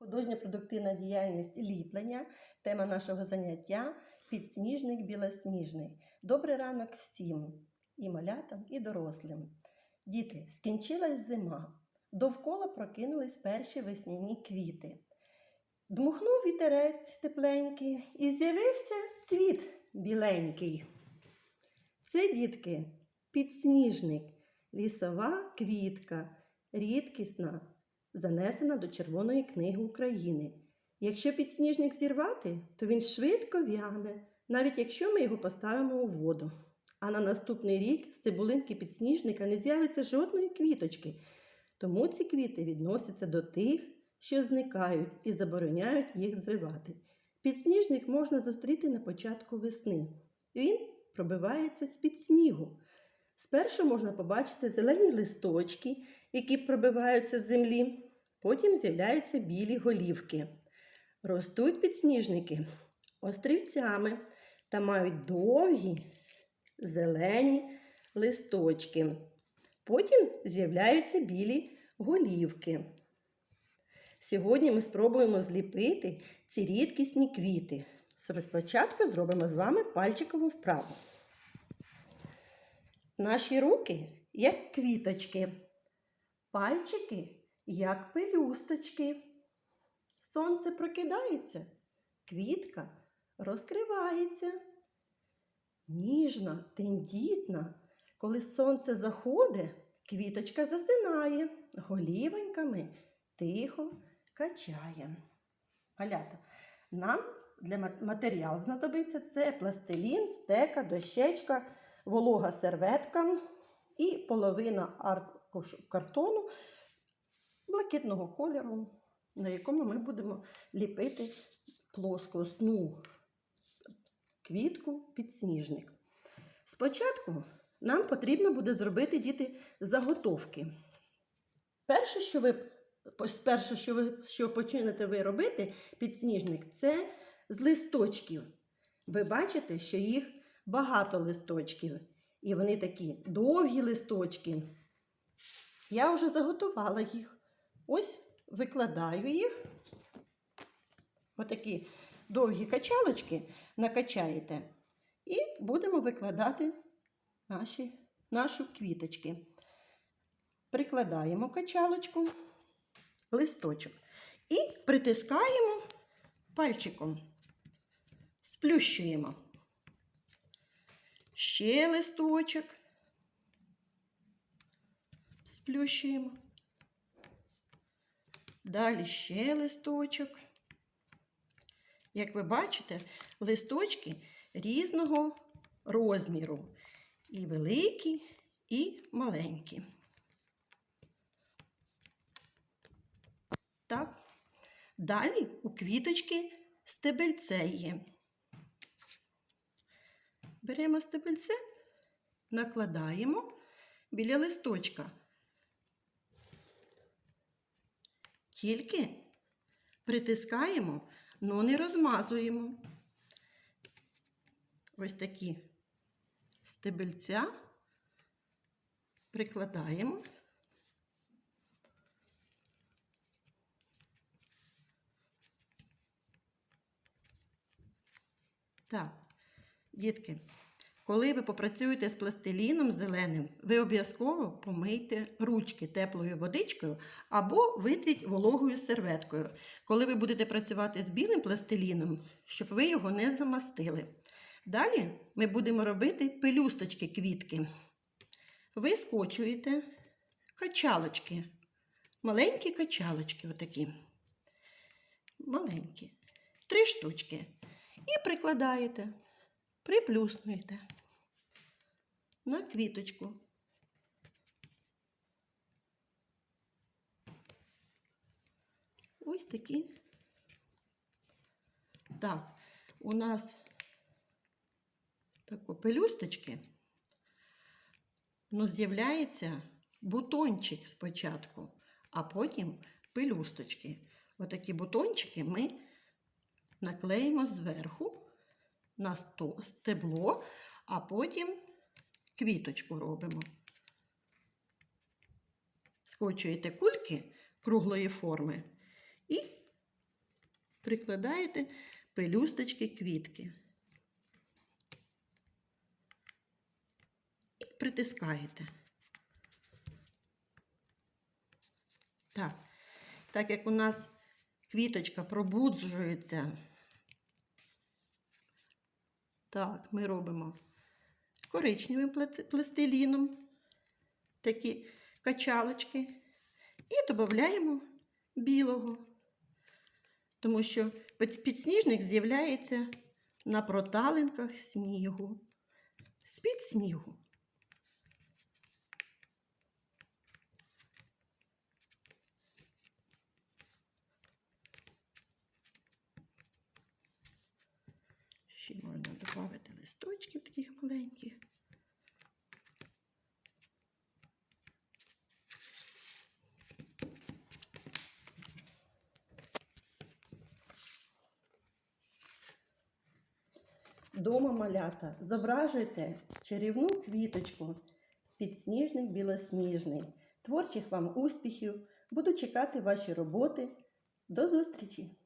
Художньо-продуктивна діяльність ліплення. Тема нашого заняття підсніжник білосніжний. Добрий ранок всім, і малятам, і дорослим. Діти, скінчилась зима. Довкола прокинулись перші весняні квіти. Дмухнув вітерець тепленький і з'явився цвіт біленький. Це, дітки, підсніжник, лісова квітка, рідкісна, занесена до Червоної книги України. Якщо підсніжник зірвати, то він швидко в'яне, навіть якщо ми його поставимо у воду. А на наступний рік з цибулинки підсніжника не з'явиться жодної квіточки. Тому ці квіти відносяться до тих, що зникають і забороняють їх зривати. Підсніжник можна зустріти на початку весни. Він пробивається з-під снігу. Спершу можна побачити зелені листочки, які пробиваються з землі, потім з'являються білі голівки. Ростуть підсніжники острівцями та мають довгі зелені листочки. Потім з'являються білі голівки. Сьогодні ми спробуємо зліпити ці рідкісні квіти. Спочатку зробимо з вами пальчикову вправу. Наші руки як квіточки, пальчики як пелюсточки. Сонце прокидається, квітка розкривається. Ніжна, тендітна. Коли сонце заходить, квіточка засинає, голівоньками тихо качає. Малята, нам для матеріал знадобиться це пластилін, стека, дощечка, волога серветка і половина аркушу картону блакитного кольору, на якому ми будемо ліпити плоскосну квітку підсніжник. Спочатку нам потрібно буде зробити діти заготовки. Перше, що ви перше, що ви що почнете ви робити підсніжник, це з листочків. Ви бачите, що їх багато листочків, і вони такі довгі листочки. Я вже заготувала їх. Ось викладаю їх. Отакі довгі качалочки накачаєте. І будемо викладати наші, нашу квіточки. Прикладаємо качалочку, листочок і притискаємо пальчиком, сплющуємо. Ще листочок. Сплющуємо. Далі ще листочок. Як ви бачите, листочки різного розміру. І великі, і маленькі. Так. Далі у квіточки стебельце є. Беремо стебельце, накладаємо біля листочка. Тільки притискаємо, але не розмазуємо. Ось такі стебельця прикладаємо. Так, дітки, коли ви попрацюєте з пластиліном зеленим, ви обов'язково помийте ручки теплою водичкою або витріть вологою серветкою, коли ви будете працювати з білим пластиліном, щоб ви його не замастили. Далі ми будемо робити пелюсточки квітки. Ви скочуєте качалочки, маленькі качалочки, отакі. Маленькі, три штучки. І прикладаєте, приплюснуєте на квіточку. Ось такі. Так, у нас тако пелюсточки, ну, з'являється бутончик спочатку, а потім пелюсточки. Отакі бутончики ми наклеїмо зверху на стебло, а потім квіточку робимо. Скочуєте кульки круглої форми і прикладаєте пелюсточки квітки. І притискаєте. Так, так як у нас квіточка пробуджується. Так, ми робимо коричневим пластиліном. Такі качалочки. І додаємо білого, тому що підсніжник з'являється на проталинках снігу, з-під снігу. Ще можна додати листочків таких маленьких. Дома малята зображуйте чарівну квіточку, підсніжник білосніжний. Творчих вам успіхів! Буду чекати ваші роботи. До зустрічі!